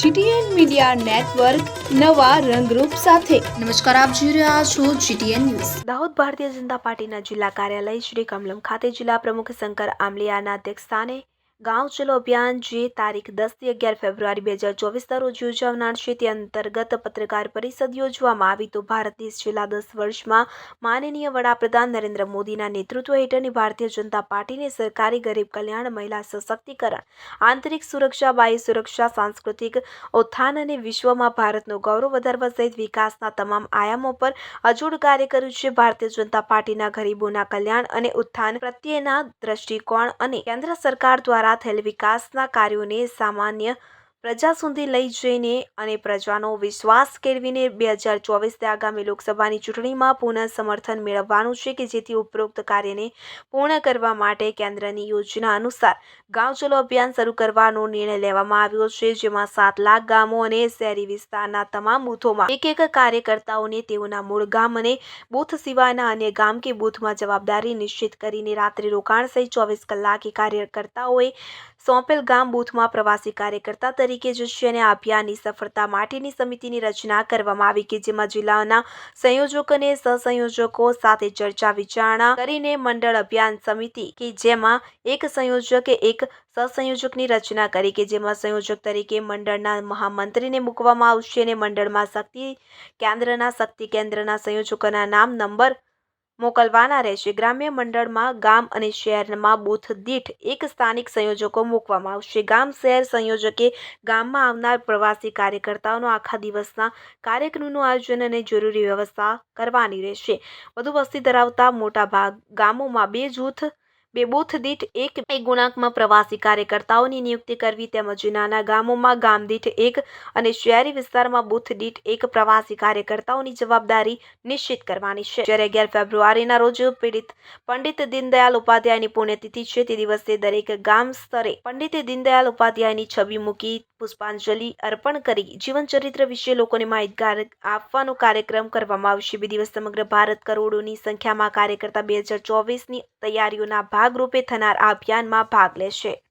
GTN media network નવા રંગરૂપ સાથે. નમસ્કાર આપ જોઈ રહ્યા છો જીટીએન ન્યૂઝ. દાહોદ ભારતીય જનતા પાર્ટીના જિલ્લા કાર્યાલય શ્રી કમલમ ખાતે જિલ્લા પ્રમુખ શંકર આમલિયાના અધ્યક્ષસ્થાને ગાંવ ચલો અભિયાન જે તારીખ દસથી અગિયાર ફેબ્રુઆરી બે હજાર ચોવીસના રોજ યોજાનાર છે. તે અંતર્ગત પત્રકાર પરિષદ યોજવામાં આવી તો ભારત છેલ્લા દસ વર્ષમાં માનનીય વડાપ્રધાન નરેન્દ્ર મોદીના નેતૃત્વ હેઠળની ભારતીય જનતા પાર્ટીને સરકારી ગરીબ કલ્યાણ, મહિલા સશક્તિકરણ, આંતરિક સુરક્ષા, બાહ્ય સુરક્ષા, સાંસ્કૃતિક ઉત્થાન અને વિશ્વમાં ભારતનું ગૌરવ વધારવા સહિત વિકાસના તમામ આયામો પર અજોડ કાર્ય કર્યું છે. ભારતીય જનતા પાર્ટીના ગરીબોના કલ્યાણ અને ઉત્થાન પ્રત્યેના દ્રષ્ટિકોણ અને કેન્દ્ર સરકાર દ્વારા થયેલ વિકાસના કાર્યોને સામાન્ય પ્રજા સુધી લઈ જઈને અને પ્રજાનો વિશ્વાસ કેળવીને બે હજાર ચોવીસની આગામી લોકસભાની ચૂંટણીમાં પુનઃ સમર્થન મેળવવાનું છે કે જેથી ઉપરોક્ત કાર્યને પૂર્ણ કરવા માટે કેન્દ્રની યોજના અનુસાર ગાંવ ચલો અભિયાન શરૂ કરવાનો નિર્ણય લેવામાં આવ્યો છે, જેમાં સાત લાખ ગામો અને શહેરી વિસ્તારના તમામ બૂથોમાં એક એક કાર્યકર્તાઓને તેઓના મૂળ ગામ અને બૂથ સિવાયના અન્ય ગામ કે બૂથમાં જવાબદારી નિશ્ચિત કરીને રાત્રિ રોકાણ સહિત ચોવીસ કલાકે કાર્યકર્તાઓએ સોંપેલ ગામ બૂથમાં પ્રવાસી કાર્યકર્તા તરીકે જશે અને આ અભિયાનની સફળતા માટેની સમિતિની રચના કરવામાં આવી કે જેમાં જિલ્લાના સંયોજક અને સહસંયોજકો સાથે ચર્ચા વિચારણા કરીને મંડળ અભિયાન સમિતિ કે જેમાં એક સંયોજકે એક સહસંયોજકની રચના કરી કે જેમાં સંયોજક તરીકે મંડળના મહામંત્રીને મૂકવામાં આવશે અને મંડળમાં શક્તિ કેન્દ્રના શક્તિ કેન્દ્રના સંયોજકોના નામ, નંબર મોકલવાના રહેશે. ગ્રામ્ય મંડળમાં ગામ અને શહેરમાં બૂથ દીઠ એક સ્થાનિક સંયોજકો મૂકવામાં આવશે. ગામ, શહેર સંયોજકે ગામમાં આવનાર પ્રવાસી કાર્યકર્તાઓનો આખા દિવસના કાર્યક્રમનું આયોજન અને જરૂરી વ્યવસ્થા કરવાની રહેશે. વધુ વસ્તી ધરાવતા મોટા ભાગ ગામોમાં બે જૂથ બે બૂથ દીઠ એક ગુણાંકમાં પ્રવાસી કાર્યકર્તાઓની નિયુક્તિ કરવી તેમજ નાના ગામોમાં ગામ દીઠ એક અને શહેરી વિસ્તારમાં બૂથ દીઠ એક પ્રવાસી કાર્યકર્તાઓની જવાબદારી નિશ્ચિત કરવાની છે. જ્યારે અગિયાર ફેબ્રુઆરીના રોજ પીડિત પંડિત દીનદયાલ ઉપાધ્યાયની પુણ્યતિથિ છે, તે દિવસે દરેક ગામ સ્તરે પંડિત દીનદયાલ ઉપાધ્યાયની છબી મૂકી પુષ્પાંજલિ અર્પણ કરી જીવનચરિત્ર વિશે લોકોને માહિતગાર આપવાનો કાર્યક્રમ કરવામાં આવશે. બે દિવસ સમગ્ર ભારત કરોડોની સંખ્યામાં કાર્યકર્તા બે હજાર ચોવીસની તૈયારીઓના ભાગરૂપે થનાર આ અભિયાનમાં ભાગ લેશે.